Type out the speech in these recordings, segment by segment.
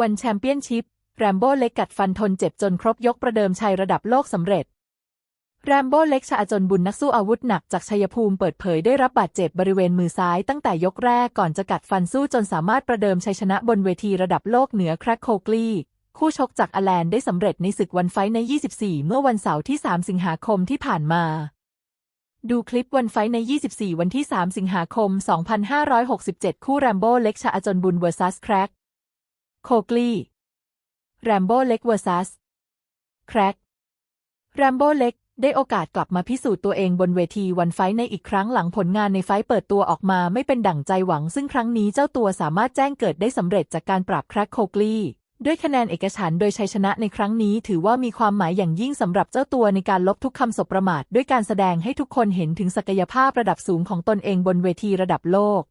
วันแชมเปี้ยนชิพแรมโบ้เล็กกัดฟันทนเจ็บจนครบยกประเดิมชัยระดับโลกสำเร็จ แรมโบ้เล็กชาจนบุญนักสู้อาวุธหนักจากชัยภูมิเปิดเผยได้รับบาดเจ็บบริเวณมือซ้ายตั้งแต่ยกแรกก่อนจะกัดฟันสู้จนสามารถประเดิมชัยชนะบนเวทีระดับโลกเหนือแครกโคกลีคู่ชกจากอแลนได้สำเร็จในศึกวันไฟใน 24 เมื่อวันเสาร์ที่ 3 สิงหาคมที่ผ่านมา ดูคลิปวันไฟใน 24 วันที่ 3 สิงหาคม 2567 คู่แรมโบ้เล็กชาอจนบุญเวอร์ซัสแครก โคกลีแรมโบ้เล็กเวอร์ซัสแครกแรมโบ้เล็กได้โอกาสกลับมาพิสูจน์ตัวเองบนเวทีวันไฟในอีกครั้งหลังผลงานในไฟเปิดตัวออกมาไม่เป็นดั่งใจหวัง ซึ่งครั้งนี้เจ้าตัวสามารถแจ้งเกิดได้สำเร็จจากการปราบแครกโคกลีด้วยคะแนนเอกฉันโดยชัยชนะในครั้งนี้ถือว่ามีความหมายอย่างยิ่งสำหรับเจ้าตัวในการลบทุกคำสบประมาท ด้วยการแสดงให้ทุกคนเห็นถึงศักยภาพระดับสูงของตนเองบนเวทีระดับโลก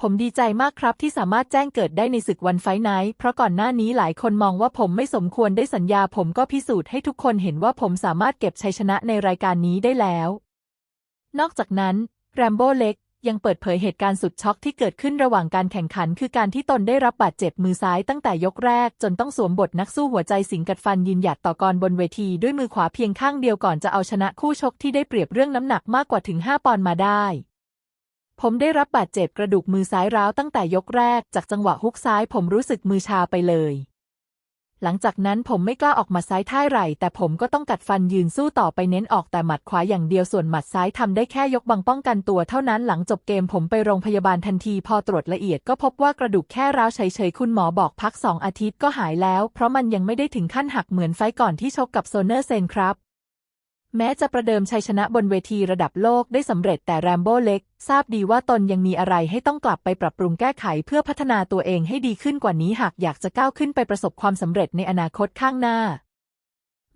ผมดีใจมากครับที่สามารถแจ้งเกิดได้ในศึกวันไฟไนท์เพราะก่อนหน้านี้หลายคนมองว่าผมไม่สมควรได้สัญญา ผมก็พิสูจน์ให้ทุกคนเห็นว่าผมสามารถเก็บชัยชนะในรายการนี้ได้แล้ว นอกจากนั้นแรมโบ้เล็กยังเปิดเผยเหตุการณ์สุดช็อกที่เกิดขึ้นระหว่างการแข่งขัน คือการที่ตนได้รับบาดเจ็บมือซ้ายตั้งแต่ยกแรก จนต้องสวมบทนักสู้หัวใจสิงกัดฟันยืนหยัดต่อกรบนเวทีด้วยมือขวาเพียงข้างเดียวก่อนจะเอาชนะคู่ชกที่ได้เปรียบเรื่องน้ำหนักมากกว่าถึง 5 ปอนด์มาได้ ผมได้รับบาดเจ็บกระดูกมือซ้ายร้าวตั้งแต่ยกแรก จากจังหวะฮุกซ้ายผมรู้สึกมือชาไปเลย หลังจากนั้นผมไม่กล้าออกมาซ้ายท่ายไหลแต่ผมก็ต้องกัดฟันยืนสู้ต่อไปเน้นออกแต่หมัดขวาอย่างเดียวส่วนหมัดซ้ายทำได้แค่ยกบังป้องกันตัวเท่านั้นหลังจบเกมผมไปโรงพยาบาลทันทีพอตรวจละเอียดก็พบว่ากระดูกแค่ร้าวเฉยๆคุณหมอบอกพักสองอาทิตย์ก็หายแล้ว เพราะมันยังไม่ได้ถึงขั้นหักเหมือนไฟก่อนที่ชกกับโซเนอร์เซนครับ แม้จะประเดิมชัยชนะบนเวทีระดับโลกได้สำเร็จแต่แรมโบ้เล็ก ทราบดีว่าตนยังมีอะไรให้ต้องกลับไปปรับปรุงแก้ไขเพื่อพัฒนาตัวเองให้ดีขึ้นกว่านี้หากอยากจะก้าวขึ้นไปประสบความสำเร็จในอนาคตข้างหน้า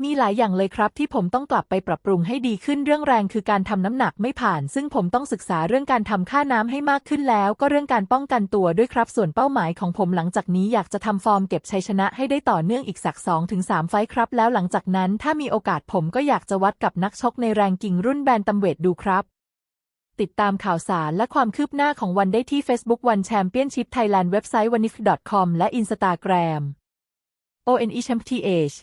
มีหลายอย่างเลยครับที่ผมต้องกลับไปปรับปรุงให้ดีขึ้นเรื่องแรงคือการทำน้ำหนักไม่ผ่าน ซึ่งผมต้องศึกษาเรื่องการทำค่าน้ำให้มากขึ้นแล้ว ก็เรื่องการป้องกันตัวด้วยครับ ส่วนเป้าหมายของผมหลังจากนี้อยากจะทำฟอร์มเก็บชัยชนะให้ได้ต่อเนื่องอีกสัก2-3ถึงไฟท์ครับ แล้วหลังจากนั้นถ้ามีโอกาสผมก็อยากจะวัดกับนักชกในแรงกิ่งรุ่นแบนตัมเวทดูครับติดตามข่าวสารและความคืบหน้าของวันได้ที่ Facebook One Championship Thailand เว็บไซต์ wanif.com และ Instagram ONE Champ TH